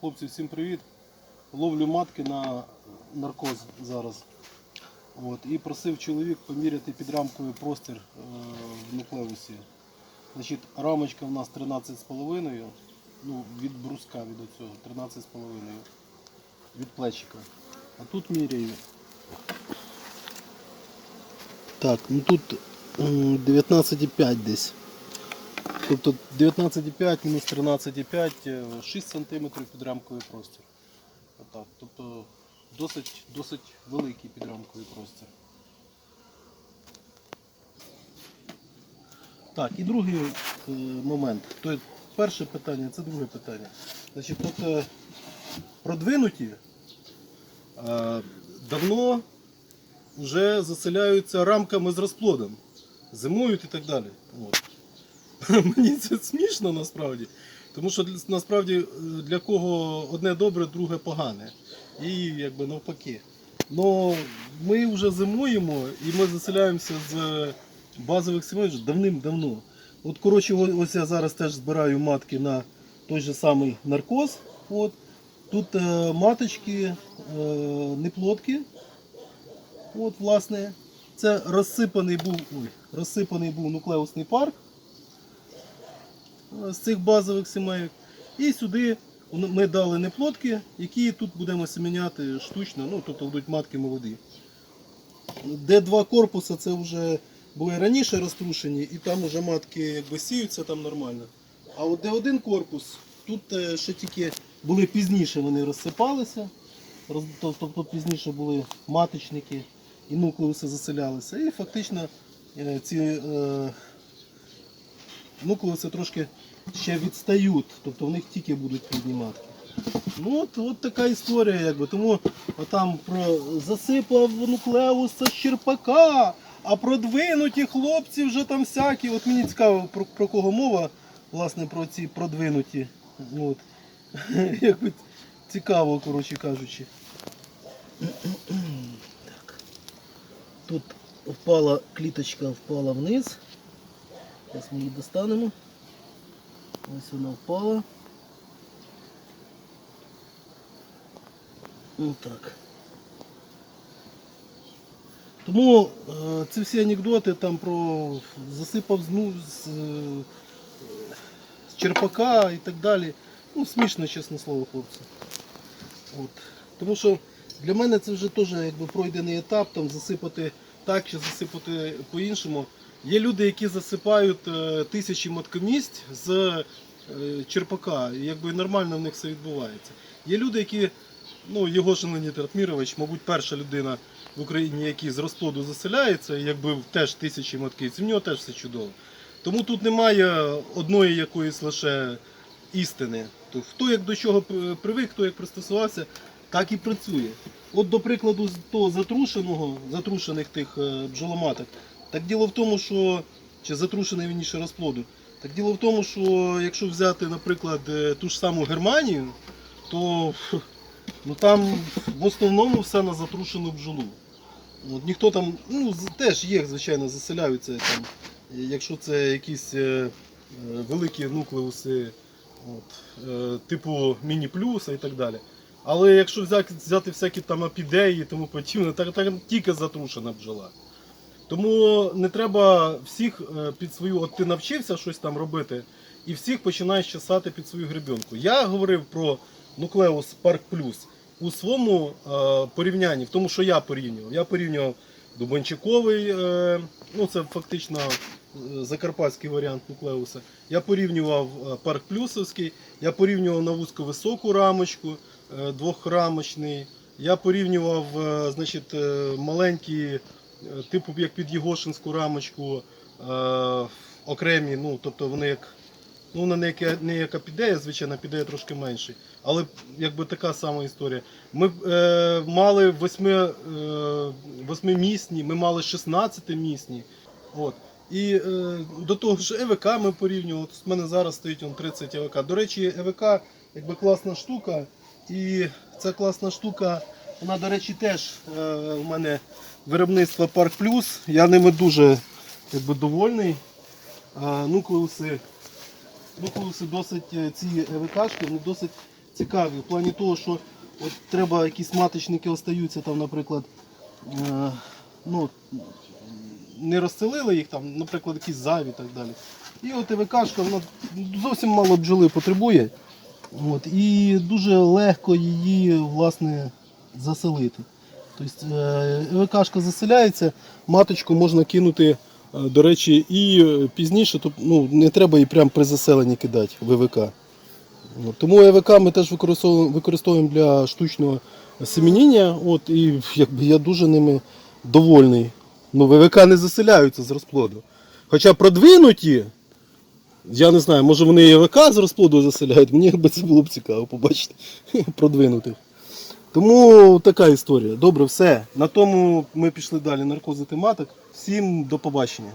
Хлопці, всім привіт. Ловлю матки на наркоз зараз. От, і просив чоловік поміряти під рамкою простір е, в нуклеусі. Значить, рамочка в нас 13,5, ну, від бруска від оцього, 13,5 від плечика. А тут міряю. Так, ну тут 19,5 десь. Тобто 19,5 мінус 13,5, е, 6 см під рамковий простір. Отак. Тобто досить, досить великий підрамковий простір. Так, і другий е, момент. То перше питання, це друге питання. Значить, е, продвинуті е, давно вже заселяються рамками з розплодом. Зимують і так далі. От. Мені це смішно насправді. Тому що насправді е, для кого одне добре, друге погане. І якби навпаки. Но ми вже зимуємо і ми заселяємося з базових сімей давним-давно. От, коротше, ось я зараз теж збираю матки на той же самий наркоз. От. Тут е, маточки, е, неплодки. От, власне, це розсипаний був, ой, розсипаний був нуклеусний парк з цих базових сімейок. І сюди ми дали неплодки, які тут будемо семеняти штучно, ну тобто будуть матки молоді. Де два корпуси, це вже були раніше розтрушені, і там вже матки якби сіються там нормально. А от де один корпус, тут е, ще тільки були пізніше вони розсипалися. роз- Тобто пізніше були маточники і нуклеуси заселялися. І фактично е, ці е, нуклеуси трошки ще відстають, тобто в них тільки будуть плідні матки. Ну от, от така історія, якби. Тому там про засипав нуклеус з черпака, а продвинуті хлопці вже там всякі. От мені цікаво, про, про кого мова, власне, про ці продвинуті. От. Якби цікаво, коротше кажучи. Так. Тут впала кліточка впала вниз. Зараз ми її достанемо. Ось вона впала. Ну. Тому е, ці всі анекдоти там про засипав зну з, е, з черпака і так далі. Ну, смішно, чесне слово, хлопці. От. Тому що для мене це вже теж якби пройдений етап, там засипати так чи засипати по-іншому. Є люди, які засипають е, тисячі маткомість з е, черпака, якби нормально в них все відбувається. Є люди, які, ну, Єгошин Леонід Ратмірович, мабуть, перша людина в Україні, який з розплоду заселяється, якби теж тисячі маткиць, в нього теж все чудово. Тому тут немає одної якоїсь лише істини. То хто як до чого привик, хто як пристосувався, так і працює. От, до прикладу, з того затрушеного, затрушених тих е, бджоломаток, так діло в тому, що чи затрушений вірніше розплоду. Так діло в тому, що якщо взяти, наприклад, е, ту ж саму Германію, то ну, там в основному все на затрушену бджолу. От, ніхто там, ну, теж є, звичайно, заселяються там, якщо це якісь е, е, великі нуклеуси, от, е, типу міні-плюса і так далі. Але якщо взяти, взяти всякі там апідеї і тому подібне, так, так тільки затрушена бджола. Тому не треба всіх е, під свою, от ти навчився щось там робити, і всіх починаєш чесати під свою гребінку. Я говорив про Nucleus Park Plus у своєму е, порівнянні, в тому, що я порівнював. Я порівнював Дубанчиковий, е, ну це фактично закарпатський варіант нуклеуса. Я порівнював парк Плюсовський, я порівнював на вузьковисоку рамочку, двохрамочний. Я порівнював значить, маленькі, типу як під Єгошинську рамочку, е, окремі, ну, тобто вони як. Ну, вона не як, не як апідея, звичайно, апідея трошки менший. Але якби така сама історія. Ми е, мали восьми, е, восьмимісні, ми мали 16-місні. От. І е, до того ж ЕВК ми порівнювали. Тут в мене зараз стоїть он 30 ЕВК. До речі, ЕВК якби класна штука. І ця класна штука, вона, до речі, теж е, у мене виробництво Парк Плюс. Я ними дуже якби, довольний. Нуклеуси, нуклеуси досить е, ці ЕВКшки, вони досить цікаві в плані того, що от треба якісь маточники остаються, там, наприклад, е, ну, не розселили їх, там, наприклад, якісь зайві і так далі. І от ЕВКшка, вона зовсім мало бджоли потребує. От, і дуже легко її власне заселити. Тобто е, ЕВКшка заселяється, маточку можна кинути, е, до речі, і е, пізніше, тобто, ну, не треба її прямо при заселенні кидати в ЕВК. Тому ЕВК ми теж використовуємо, для штучного семеніння. От, і якби, я дуже ними довольний. Ну, ВВК не заселяються з розплоду. Хоча продвинуті, я не знаю, може вони і з розплоду заселяють, мені би це було б цікаво побачити продвинутих. Тому така історія. Добре, все. На тому ми пішли далі наркозити маток. Всім до побачення.